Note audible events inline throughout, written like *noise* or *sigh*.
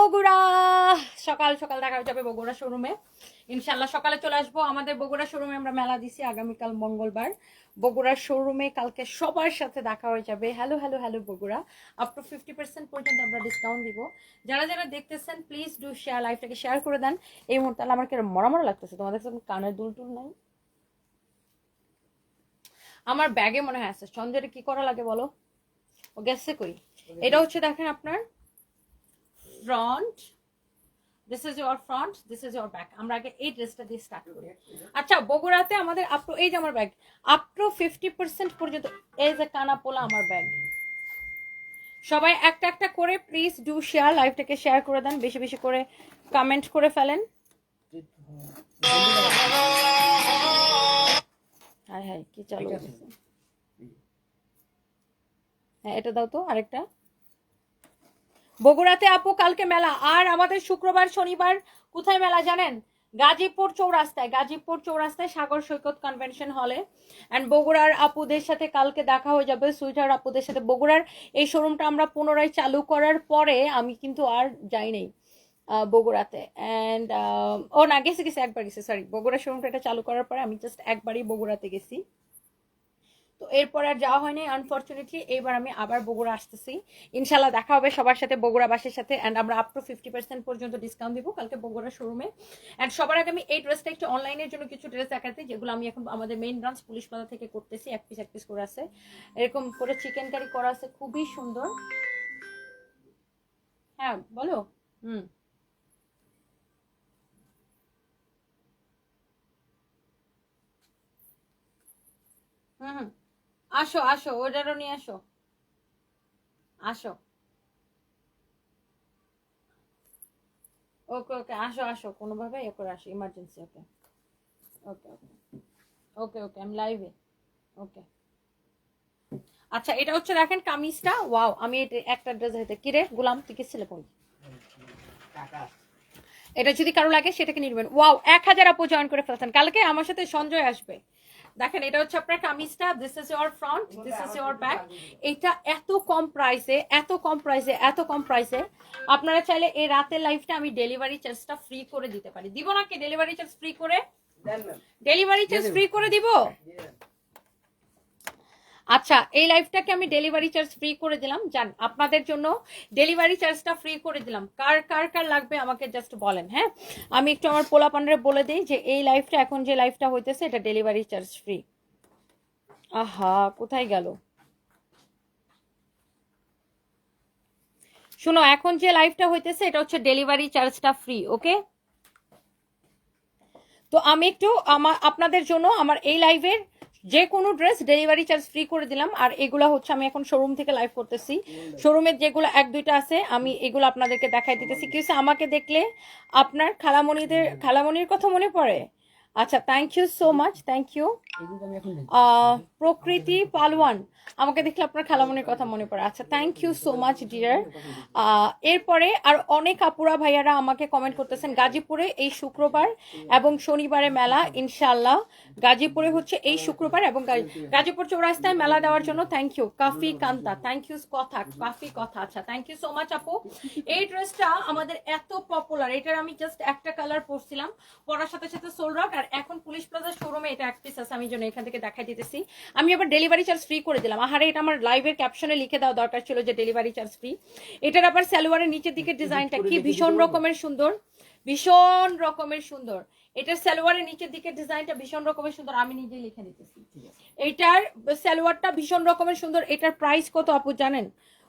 বগুড়া। সকাল সকাল দেখা হয়ে যাবে বগুড়া শোরুমে ইনশাল্লাহ সকালে চলে আসব আমাদের বগুড়া শোরুমে আমরা মেলা দিছি আগামীকাল মঙ্গলবার। বগুড়ার শোরুমে কালকে সবার সাথে দেখা হয়ে যাবে। Hello hello hello Bogura. Up to fifty percent পর্যন্ত আমরা ডিসকাউন্ট দিব। যারা যারা দেখতেছেন প্লিজ ডু শেয়ার লাইফটাকে শেয়ার করে দেন। এই মুহূর্তে আমার কেন মরা মরা লাগতেছে। তোমাদের কানের দুল টুল নাই? আমার ব্যাগে মনে হয় আছে। সঞ্জয়ের কি করা লাগে বলো? ও গেছে কই? এটা হচ্ছে দেখেন আপনার front this is your front this is your back আমরা আগে এই ড্রেসটা দিয়ে স্টার্ট করি। আচ্ছা বগুড়াতে আমাদের আপ টু এই যে আমার bag up to fifty percent পর্যন্ত এই যে কানা পোলা আমার ব্যাগ সবাই একটা একটা করে প্লিজ ডু শেয়ার লাইভটাকে শেয়ার করে দেন বেশি বেশি করে কমেন্ট করে ফেলেন। হাই হাই কি চালু হ্যাঁ এটা দাও তো আরেকটা। বগুড়াতে আপু, কালকে মেলা। আর আমাদের শুক্রবার, শনিবার, কোথায় মেলা জানেন? গাজীপুর চৌরাস্তায় গাজীপুর চৌরাস্তায় সাগর সৈকত কনভেনশন হলে অ্যান্ড বগুড়ার আপুদের সাথে কালকে দেখা হয়ে যাবে সুইটার আপুদের সাথে। বগুড়ার এই শোরুমটা আমরা পুনরায় চালু করার পরে আমি কিন্তু আর যাই নাই বগুড়াতে। অ্যান্ড ও না, গেছি গেছি, একবার গেছি সরি বগুড়া শোরুমটা এটা চালু করার পরে আমি জাস্ট একবারই বগুড়াতে গেছি। তো এরপর আর যাওয়া হয়নি আনফর্চুনেটলি এইবার আমি আবার বগুড়া আসতেছি। ইনশাল্লাহ দেখা হবে সবার সাথে, বগুড়াবাসীর সাথে অ্যান্ড আমরা আপ টু ফিফটি পার্সেন্ট পর্যন্ত ডিসকাউন্ট দিব কালকে বগুড়া শোরুমে অ্যান্ড সবার আগে আমি এই ড্রেসটা একটু অনলাইনের জন্য কিছু ড্রেস দেখাতে, যেগুলো আমি এখন আমাদের মেইন ব্রাঞ্চ পুলিশ পাতা থেকে করতেছি। এক পিস এক পিস করে আছে। এরকম করে চিকেন কারি করা আছে, খুবই সুন্দর। হ্যাঁ বলো। হুম। হুম হুম। আসো আসো ওটারও নিয়ে আসো। আসো। ওকে ওকে, আসো আসো, কোনোভাবে এ করে আসো ইমার্জেন্সি ওকে। ওকে ওকে। ওকে ওকে, আমি লাইভে ওকে। আচ্ছা এটা হচ্ছে দেখেন কামিজটা। ওয়াও আমি একটা ড্রেস হইতে কিরে গোলাম, তুই কি ছেলে কোন এটা যদি কারও লাগে, সেটাকে নিবেন। ওয়াও এক হাজার আপু জয়েন করে ফেলছেন। কালকে আমার সাথে সঞ্জয় আসবে। দেখেন এটা হচ্ছে আপনার কামিজটা this is your front this is your back এটা এত কম প্রাইসে এত কম প্রাইসে এত কম প্রাইসে আপনারা চাইলে এই রাতের লাইফটা আমি ডেলিভারি চার্জটা ফ্রি করে দিতে পারি। দিব নাকি ডেলিভারি চার্জ ফ্রি করে? ডেলিভারি চার্জ ফ্রি করে দিব? আচ্ছা এই লাইফটাকে আমি ডেলিভারি চার্জ ফ্রি করে দিলাম। জান, আপনাদের জন্য ডেলিভারি চার্জটা ফ্রি করে দিলাম। কার কার কার লাগবে আমাকে জাস্ট বলেন হ্যাঁ? আমি একটু আমার পোলা পান্ডারে বলে দিই যে, এই লাইফটা এখন যে লাইফটা হইতেছে, এটা ডেলিভারি চার্জ ফ্রি আহা, কোথায় গেল? শোনো, এখন যে লাইফটা হইতেছে, এটা হচ্ছে ডেলিভারি চার্জটা ফ্রি ওকে তো আমি একটু আমার আপনাদের জন্য আমার এই লাইভের যে কোনো ড্রেস ডেলিভারি চার্জ ফ্রি করে দিলাম। আর এগুলো হচ্ছে আমি এখন শোরুম থেকে লাইভ করতেছি। শোরুমের যেগুলো এক, দুইটা আছে, আমি এগুলো আপনাদেরকে দেখাই দিতেছি। কি আমাকে দেখলে আপনার খালামণিদের, খালামণির কথা মনে পড়ে? আচ্ছা thank you so much thank you Prakriti Palwan. আমাকে দেখলে আপনার খালামনির কথা মনে পড়ে। আচ্ছা thank you so much dear এরপরে আর অনেক আপুরা ভাইয়ারা আমাকে কমেন্ট করতেছেন, গাজীপুরে এই শুক্রবার এবং শনিবারে মেলা ইনশাল্লাহ গাজীপুরে হচ্ছে এই শুক্রবার এবং গাজীপুর চৌরাস্তায় মেলা দেওয়ার জন্য thank you Kafi Kanta thank you Katha, Kafi Katha. আচ্ছা থ্যাংক ইউ সো মাচ আপু। এই ড্রেসটা আমাদের এত পপুলার এটার আমি জাস্ট একটা কালার পরছিলাম। পরার সাথে সাথে সোল্ড আউট আর এখন পুলিশ প্লাজার শোরুমে এটা এক পিস আছে, আমি জন্য এখান থেকে দেখাই দিতেছি। আমি আবার ডেলিভারি চার্জ ফ্রি করে দিলাম। আহারে এটা আমার লাইভের ক্যাপশনে লিখে দেওয়া দরকার ছিল যে ডেলিভারি চার্জ ফ্রি এটার আবার সালোয়ারের নিচের দিকের ডিজাইনটা কি? ভীষণ রকমের সুন্দর। ভীষণ রকমের সুন্দর। এটার সালোয়ারের নিচের দিকে ডিজাইনটা ভীষণ রকমের সুন্দর। আমি নিজেই লিখে দিতেছি। এটার সালোয়ারটা ভীষণ রকমের সুন্দর। এটার প্রাইস কত আপু জানেন?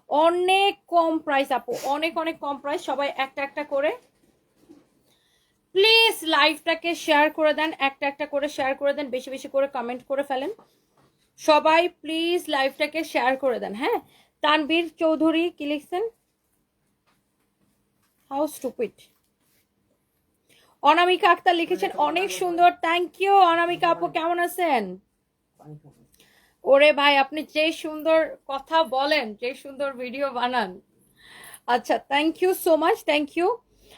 অনেক কম প্রাইস আপু। অনেক অনেক কম প্রাইস সবাই একটা একটা করে প্লিজ লাইভটাকে শেয়ার করে দেন, একটা একটা করে শেয়ার করে দেন, বেশি বেশি করে কমেন্ট করে ফেলেন। সবাই প্লিজ লাইভটাকে শেয়ার করে দেন হ্যাঁ? তানবীর চৌধুরী কি লিখছেন? হাউ স্টুপিড অনামিকা আক্তার লিখেছেন, অনেক সুন্দর থ্যাংক ইউ অনামিকা আপু, কেমন আছেন? ওরে ভাই, আপনি যে সুন্দর কথা বলেন, যে সুন্দর ভিডিও বানান। আচ্ছা thank you so much thank you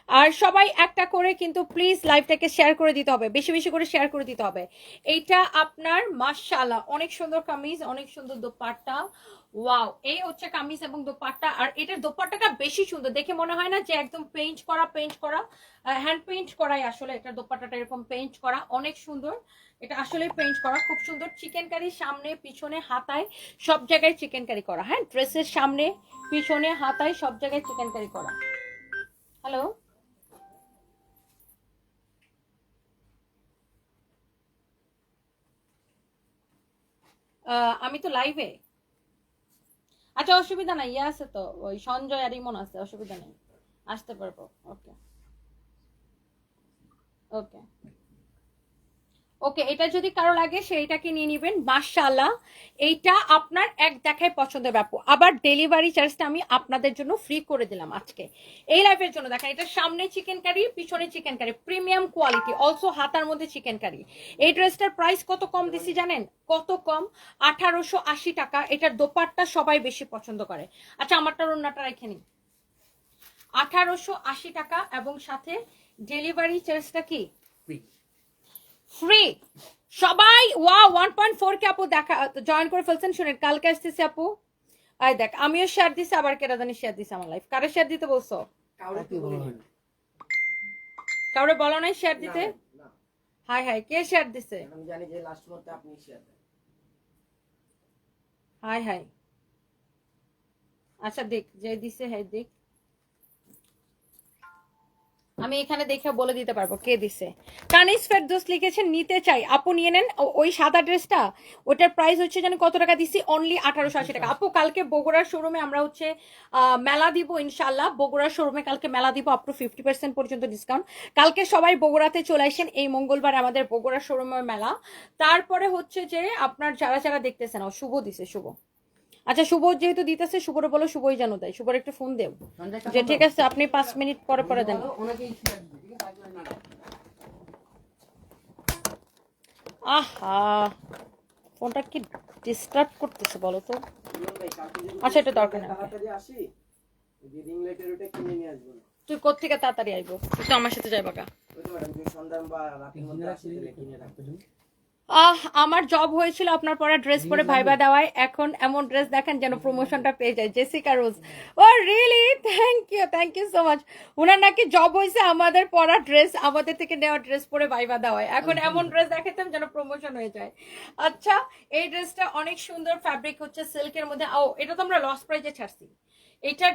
আর সবাই একটা করে কিন্তু প্লিজ লাইভটাকে শেয়ার করে দিতে হবে, বেশি বেশি করে শেয়ার করে দিতে হবে। এইটা আপনার মাশাআল্লাহ, অনেক সুন্দর কামিজ, অনেক সুন্দর দোপাট্টা। ওয়াও এই হচ্ছে কামিজ এবং দোপাট্টা, আর এটার দোপাট্টাটা বেশি সুন্দর। দেখে মনে হয় না যে একদম পেইন্ট করা পেইন্ট করা হ্যান্ড পেইন্ট করাই আসলে এটা দোপাট্টাটা এরকম পেইন্ট করা। অনেক সুন্দর, এটা আসলে পেইন্ট করা। খুব সুন্দর চিকেন কারি সামনে, পিছনে, হাতায়, সব জায়গায় চিকেন কারি করা। হ্যাঁ ড্রেসের সামনে, পিছনে, হাতায় সব জায়গায় চিকেন কারি করা। হ্যালো আমি তো লাইভে আচ্ছা অসুবিধা নাই ইয়ে আছে তো, ওই সঞ্জয় আর ইমন আছে, অসুবিধা নেই। আসতে পারব ওকে ওকে ওকে, এটা যদি কারও লাগে সেইটাকে নিয়ে নেবেন। মাশাআল্লাহ, এইটা আপনার এক দেখায় পছন্দের ব্যাপার। আবার ডেলিভারি চার্জটা আমি আপনাদের জন্য ফ্রি করে দিলাম আজকে। এই লাইফের জন্য দেখেন, এটা সামনে চিকেন কারি পিছনে chicken curry premium quality also হাতার মধ্যে চিকেন কারি এই ড্রেসটার প্রাইস কত কম দিছি জানেন? কত কম? আঠারোশো আশি টাকা। এটার দোপাট্টা সবাই বেশি পছন্দ করে। আচ্ছা আমারটা রান্নাটা রেখে নিন আঠারোশো আশি টাকা এবং সাথে ডেলিভারি চার্জটা কি? ফ্রি সবাই ওয়া ওয়ান পয়েন্ট ফোর কে আপু দেখা জয়েন করে ফেলছেন শুনেন কালকে আসতেছে আপু। আয় দেখ আমিও শেয়ার দিছি আবার কেরা জানি শেয়ার দিছি আমার লাইফ কারে শেয়ার দিতে বলছো? কাউরে বলো নাই শেয়ার দিতে? হাই হাই কে শেয়ার দিছে? আমি জানি যে লাস্ট মুহূর্তে আপনি শেয়ার দেন। High high. আচ্ছা দেখ যে দিছে হ্যাঁ দেখ। আমি এখানে দেখে বলে দিতে পারব কে দিছে। কানিস ফেরদোস লিখেছেন নিতে চাই। আপু নিয়ে নেন ওই সাদা ড্রেসটা, ওটার প্রাইস হচ্ছে যেন কত টাকা দিছি? অনলি আঠারোশো আশি টাকা। আপু, কালকে বগুড়ার শোরুমে আমরা হচ্ছে মেলা দিব ইনশাল্লাহ বগুড়ার শোরুমে কালকে মেলা দিব আপ টু ফিফটি পার্সেন্ট পর্যন্ত ডিসকাউন্ট কালকে সবাই বগুড়াতে চলে আসেন, এই মঙ্গলবার আমাদের বগুড়ার শোরুমের মেলা। তারপরে হচ্ছে যে, আপনার যারা যারা দেখতেছেন শুভ দিছে, শুভ। আচ্ছা শুভ যেহেতু দিতেছে শুভরে বলো শুভই জানো দেয়। শুভর একটু ফোন দেও। যে ঠিক আছে আপনি পাঁচ মিনিট পরে পরে দেন। আহা ফোনটা কি ডিস্টার্ব করতেছে বলো তো? আচ্ছা, এটা দরকার না তুই কোথেকে তাড়াতাড়ি আইবো? তুই তো আমার সাথে যাইবা কা। আহ আমার জব হয়েছিল আপনার পরা ড্রেস পরে ভাইবা দেওয়ায়। এখন এমন ড্রেস দেখেন যেন প্রমোশনটা পেয়ে যায়। Jessica Rose O really thank you thank you so much ওনার নাকি জব হয়েছে আমাদের পরা ড্রেস আমাদের থেকে নেওয়া ড্রেস পরে ভাইবা দেওয়ায়। এখন এমন ড্রেস দেখাতাম যেন প্রমোশন হয়ে যায়। আচ্ছা এই ড্রেসটা অনেক সুন্দর ফ্যাব্রিক হচ্ছে সিল্কের মধ্যে। ও এটা তো আমরা লস প্রাইজে ছাড়ছি। এটা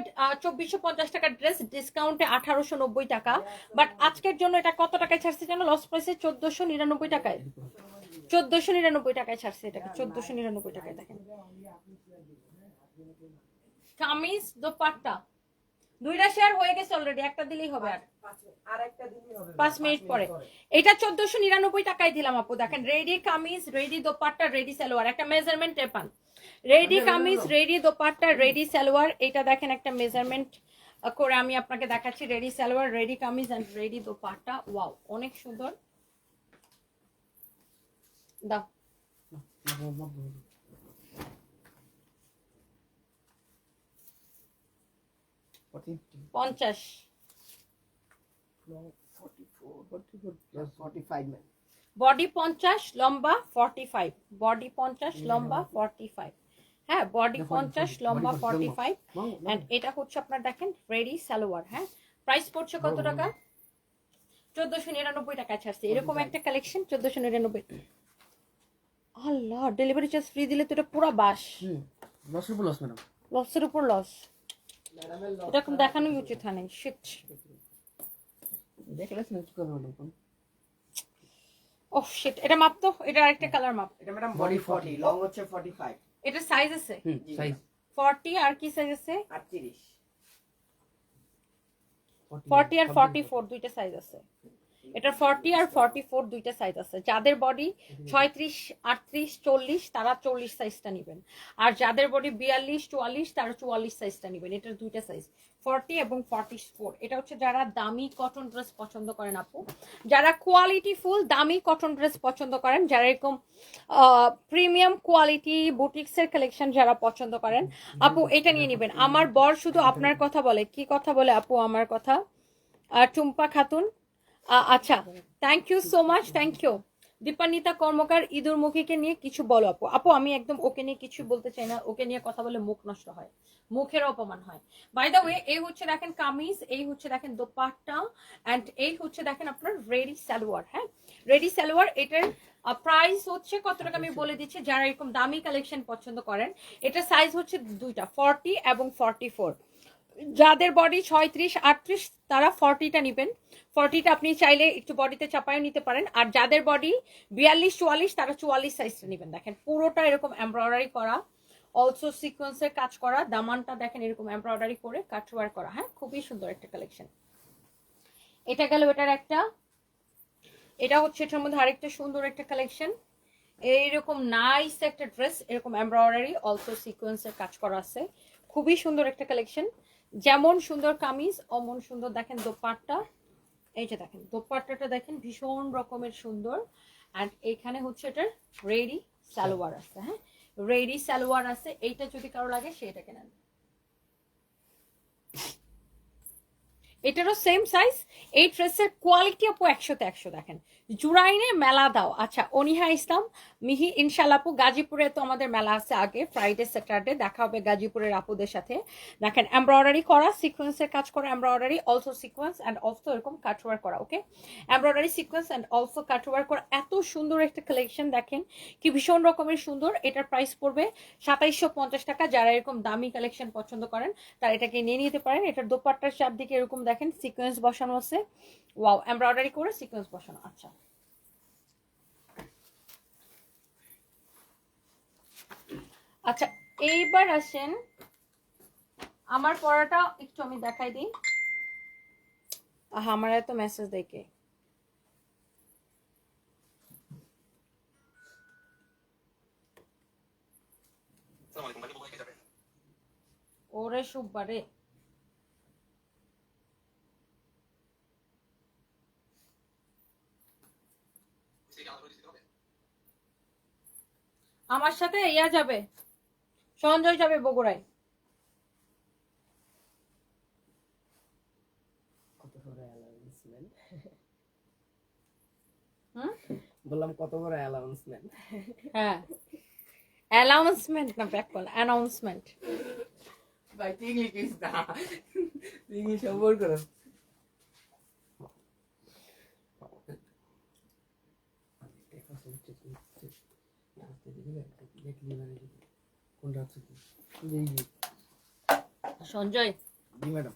চব্বিশশো পঞ্চাশ টাকার ড্রেস ডিসকাউন্টে আঠারোশো নব্বই টাকা। বাট আজকের জন্য এটা কত টাকায় ছাড়ছে যেন? লস প্রাইসে চোদ্দশো নিরানব্বই টাকায়। চোদ্দশো নিরানব্বই টাকায় ছাড়ছে এটাকে চোদ্দশো নিরানব্বই টাকায় দেখেন কামিজ দোপাট্টা দুইটা শেয়ার হয়ে গেছে অলরেডি একটা দিলেই হবে আর পাঁচ মিনিট পরে এটা চোদ্দশো নিরানব্বই টাকায় দিলাম আপু দেখেন ready kameez ready dupatta ready salwar একটা measurement টেপান ready kameez ready dupatta ready salwar এটা দেখেন একটা মেজারমেন্ট করে আমি আপনাকে দেখাচ্ছি ready salwar ready kameez and ready dupatta wow অনেক সুন্দর দাও পঞ্চাশ বডি পঞ্চাশ লম্বা ফর্টি ফাইভ বডি পঞ্চাশ লম্বা ফর্টি ফাইভ হ্যাঁ বডি পঞ্চাশ লম্বা ফর্টি ফাইভ এটা হচ্ছে আপনার দেখেন রেডি সালোয়ার হ্যাঁ? প্রাইস পড়ছে কত টাকা? চোদ্দশো নিরানব্বই টাকা ছাড়ছে। এরকম একটা কালেকশন চোদ্দশো নিরানব্বই। আল্লাহ ডেলিভারি চার্জ ফ্রি দিলে তো এটা পুরো বাস। লসের উপর লস ম্যাডাম লসের উপর লস এরকম দেখানোই উচিত হয় নাই শিট দেখে গেছেন কি করবে ম্যাডাম ও শিট এটা মাপ তো এটা আরেকটা কালার মাপ। এটা ম্যাডাম বডি ফর্টি লং হচ্ছে ফর্টি ফাইভ এটা সাইজ আছে? হুম সাইজ ফর্টি আর কি সাইজ আছে? আটত্রিশ। ফর্টি আর ফর্টি ফোর দুইটা সাইজ আছে। এটার ফর্টি আর ফর্টি ফোর দুইটা সাইজ আছে। যাদের বডি ছয়ত্রিশ, আটত্রিশ, চল্লিশ, তারা চল্লিশ সাইজটা নেবেন। আর যাদের বডি বিয়াল্লিশ, চুয়াল্লিশ, তারা চুয়াল্লিশ সাইজটা নেবেন। এটার দুইটা সাইজ ফর্টি এবং ফর্টি ফোর এটা হচ্ছে যারা দামি কটন ড্রেস পছন্দ করেন আপু। যারা কোয়ালিটি ফুল দামি কটন ড্রেস পছন্দ করেন, যারা এরকম প্রিমিয়াম কোয়ালিটি বুটিক্সের কালেকশন যারা পছন্দ করেন, আপু, এটা নিয়ে নেবেন। আমার বর শুধু আপনার কথা বলে। কি কথা বলে আপু আমার কথা? আর টুম্পা খাতুন। আচ্ছা thank you so much thank you Dipanwita Karmakar ইঁদুর মুখীকে নিয়ে কিছু বলো আপু। আপু, আমি একদম ওকে নিয়ে কিছু বলতে চাই না। ওকে নিয়ে কথা বলে মুখ নষ্ট হয়, মুখের অপমান হয়। বাই দ্য ওয়ে এই হচ্ছে দেখেন কামিজ, এই হচ্ছে দেখেন দোপাট্টা অ্যান্ড এই হচ্ছে দেখেন আপনার রেডি সালোয়ার হ্যাঁ? রেডি সালোয়ার, এটার প্রাইস হচ্ছে কত টাকা আমি বলে দিচ্ছি, যারা এরকম দামি কালেকশন পছন্দ করেন এটা সাইজ হচ্ছে দুইটা ফর্টি এবং ফর্টি ফোর যাদের বডি ছয়ত্রিশ, আটত্রিশ, তারা ফর্টিটা নেবেন। ফর্টিটা আপনি চাইলে একটু বডিতে চাপায় নিতে পারেন। আর যাদের বডি বিয়াল্লিশ, চুয়াল্লিশ, তারা চুয়াল্লিশ সাইজটা নেবেন। দেখেন, পুরোটা এরকম এমব্রয়ডারি করা। অলসো সিকোয়েন্সের কাজ করা। দামানটা দেখেন, এরকম এমব্রয়ডারি করে কাটওয়ার করা। হ্যাঁ খুবই সুন্দর একটা কালেকশন এটা গেল এটার একটা। এটা হচ্ছে এটার মধ্যে আরেকটা সুন্দর একটা কালেকশন এইরকম নাইস একটা ড্রেস এরকম এমব্রয়ডারি অলসো সিকোয়েন্সের কাজ করা আছে। খুবই সুন্দর একটা কালেকশন যেমন সুন্দর কামিজ, অমন সুন্দর। দেখেন, দোপাট্টা। এই যে দেখেন, দোপাট্টাটা দেখেন, ভীষণ রকমের সুন্দর। অ্যান্ড এখানে হচ্ছে এটার রেডি সালোয়ার আছে হ্যাঁ? রেডি সালোয়ার আছে, এইটা যদি কারও লাগে সেটা কেনেন এটারও সেম সাইজ এই ড্রেসের কোয়ালিটি আপু একশোতে একশো দেখেন। জুরাইনে মেলা দাও। আচ্ছা অনিহা ইসলাম, মিহি ইনশাল্লাহ আপু, গাজীপুরে তো আমাদের মেলা আছে আগে ফ্রাইডে স্যাটারডে দেখা হবে গাজীপুরের আপুদের সাথে। দেখেন এমব্রয়ডারি করা সিকোয়েন্সের কাজ করা embroidery also sequence and also এরকম কাটওয়ার করা okay embroidery sequence and also cutwork করা। এত সুন্দর একটা কালেকশন দেখেন, কি ভীষণ রকমের সুন্দর। এটার প্রাইস পড়বে সাতাইশশো পঞ্চাশ টাকা। যারা এরকম দামি কালেকশন পছন্দ করেন, তারা এটাকে নিয়ে নিতে পারেন। এটার দোপাট্টার চারদিকে এরকম দেখেন সিকোয়েন্স বসানো আছে। ওয়াও এমব্রয়ডারি করে সিকোয়েন্স বসানো আচ্ছা। আচ্ছা এইবার আসেন আমার পড়াটা একটু আমি দেখাই দিই। আহা আমার এত মেসেজ দেখে ওরে সুব্বারে। আমার সাথে ইয়া যাবে সঞ্জয় যাবে বগুড়ায় বললাম কত বড় অ্যানাউন্সমেন্ট হ্যাঁ অ্যানাউন্সমেন্ট না ব্যাক কল অ্যানাউন্সমেন্ট ভাই তুই ইংলিশ কিস না তুই ইংলিশ ওভার করো কোনটা আছে কি? সঞ্জয়। জি ম্যাডাম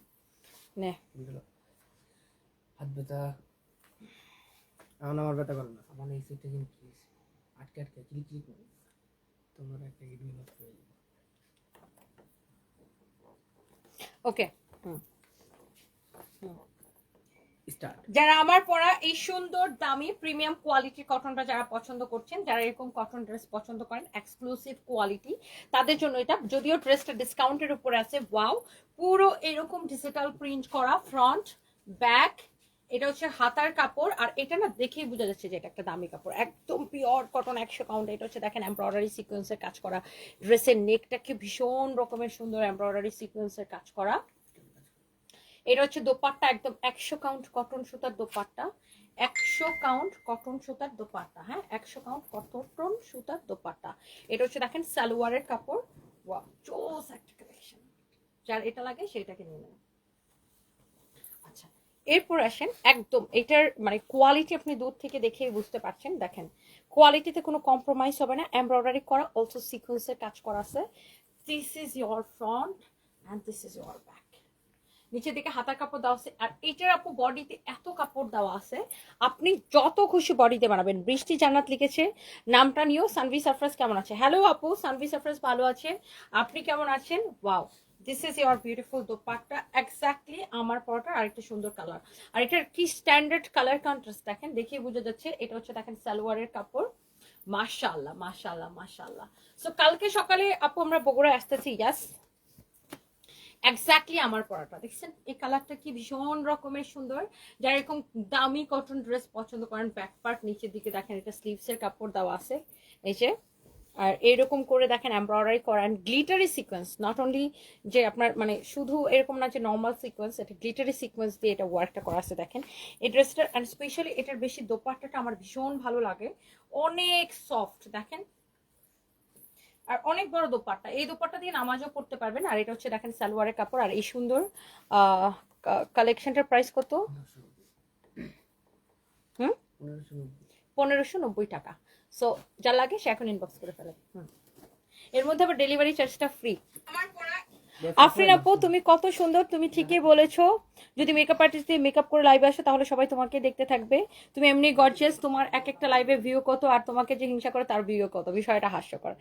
নে। হাত ব্যথা। এখন আমার ব্যথা করে না। আমার এই সিটটা কিন্তু কি আটকে আটকে ক্লিক ক্লিক করে। তোমার একটা কিডনি নষ্ট হয়ে যাবে। ওকে। যারা আমার পরা এই সুন্দর, দামি প্রিমিয়াম কোয়ালিটির কটনটা যারা পছন্দ করছেন, যারা এরকম কটন ড্রেস পছন্দ করেন এক্সক্লুসিভ কোয়ালিটি তাদের জন্য এটা, যদিও ড্রেসটা ডিসকাউন্টের উপরে আছে ওয়াও পুরো এরকম ডিজিটাল প্রিন্ট করা ফ্রন্ট ব্যাক এটা হচ্ছে হাতার কাপড়, আর এটা না দেখেই বোঝা যাচ্ছে যে এটা একটা দামি কাপড়। একদম পিওর কটন একশো কাউন্ট এটা হচ্ছে দেখেন এমব্রয়ডারি সিকোয়েন্সের কাজ করা ড্রেসের নেকটাকে ভীষণ রকমের সুন্দর এমব্রয়ডারি সিকোয়েন্সের কাজ করা। এটা হচ্ছে দোপাট্টা একদম একশো কাউন্ট কটন সুতার দোপাট্টা। একশো কাউন্ট কটন সুতার দোপাট্টা হ্যাঁ? একশো কাউন্ট কটন সুতার দোপাট্টা। এটা হচ্ছে দেখেন সালোয়ারের কাপড়। কালেকশন যার এটা লাগে সেটাকে নিয়ে নেন। আচ্ছা এরপর আসেন একদম এটার মানে কোয়ালিটি আপনি দূর থেকে দেখেই বুঝতে পারছেন। দেখেন কোয়ালিটিতে কোনো কম্প্রোমাইজ হবে না। এমব্রয়ডারি করা অলসো সিকোয়েন্সের কাজ করা আছে। This is your front and this is your back নিচের দিকে হাতার কাপড় দেওয়া আছে, আর এটার আপু বডিতে এত কাপড় দেওয়া আছে, আপনি যত খুশি বডিতে বানাবেন। বৃষ্টি জান্নাত লিখেছে, নামটা নিয়েও সানভি সাফরাজ কেমন আছে? হ্যালো আপু, সানভি সাফরাজ ভালো আছে, আপনি কেমন আছেন? Wow this is your beautiful dupatta exactly আমার পরটার আরেকটা সুন্দর কালার আর এটার কি স্ট্যান্ডার্ড কালার কন্ট্রাস্ট দেখেন দেখে বোঝা যাচ্ছে, এটা হচ্ছে দেখেন সালোয়ারের কাপড়। মাশাআল্লাহ মাশাআল্লাহ মাশাআল্লাহ। সো কালকে সকালে আপু আমরা বগুড়ায় আসতেছি ইয়াস এক্স্যাক্টলি আমার পরাটা। দেখছেন? এই কালারটা কি ভীষণ রকমের সুন্দর। যারা এরকম দামি কটন ড্রেস পছন্দ করেন ব্যাক পার্ট নিচের দিকে দেখেন, এটা স্লিভসের কাপড় দেওয়া আছে। এই যে, আর এরকম করে দেখেন এমব্রয়ডারি করেন গ্লিটারি সিকোয়েন্স নট অনলি যে আপনার মানে শুধু এরকম না যে নর্মাল সিকোয়েন্স এটা গ্লিটারি সিকোয়েন্স দিয়ে এটা ওয়ার্কটা করা আছে, দেখেন। এই ড্রেসটার অ্যান্ড স্পেশালি এটার বেশি দোপাট্টাটা আমার ভীষণ ভালো লাগে। অনেক সফট দেখেন? আর অনেক বড় দোপাট্টা। এই দোপাট্টা দিয়ে নামাজও পড়তে পারবেন। আর এটা হচ্ছে দেখেন সালোয়ারের কাপড়। আর এই সুন্দর কালেকশনটার প্রাইস কত? হুম? পনেরোশো নব্বই টাকা। সো যা লাগে সে এখন ইনবক্স করে ফেলে এর মধ্যে আবার ডেলিভারি চার্জটা ফ্রি আফরিন আপু তুমি কত সুন্দর তুমি ঠিকই বলেছ। যদি মেকআপ আর্টিস্ট দিয়ে মেকআপ করে লাইভে আসো, তাহলে সবাই তোমাকে দেখতে থাকবে। তুমি এমনি গর্জিয়াস তোমার এক একটা লাইভে ভিউ কত, আর তোমাকে যে হিংসা করে তার ভিউ কত, বিষয়টা হাস্যকর।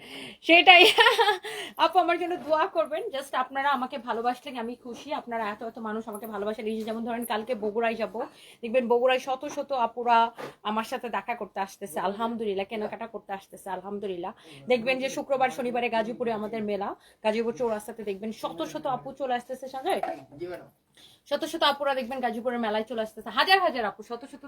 সেটাই। *laughs* আপু, আমার জন্য দোয়া করবেন জাস্ট আপনারা আমাকে ভালোবাসলে আমি খুশি। আপনারা এত এত মানুষ আমাকে ভালোবাসেন। এই যেমন ধরেন, কালকে বগুড়ায় যাব, দেখবেন বগুড়ায় শত শত আপুরা আমার সাথে দেখা করতে আসতেছে। আলহামদুলিল্লাহ, কেনাকাটা করতে আসতেছে, আলহামদুলিল্লাহ। দেখবেন যে শুক্রবার, শনিবারে গাজীপুরে আমাদের মেলা, গাজীপুর চৌরাস্তাতে দেখবেন শত শত আপু চলে আসতেছে না শত শত আপুরা দেখবেন গাজীপুরের মেলায় চলে আসতেছে। হাজার হাজার আপু শত শত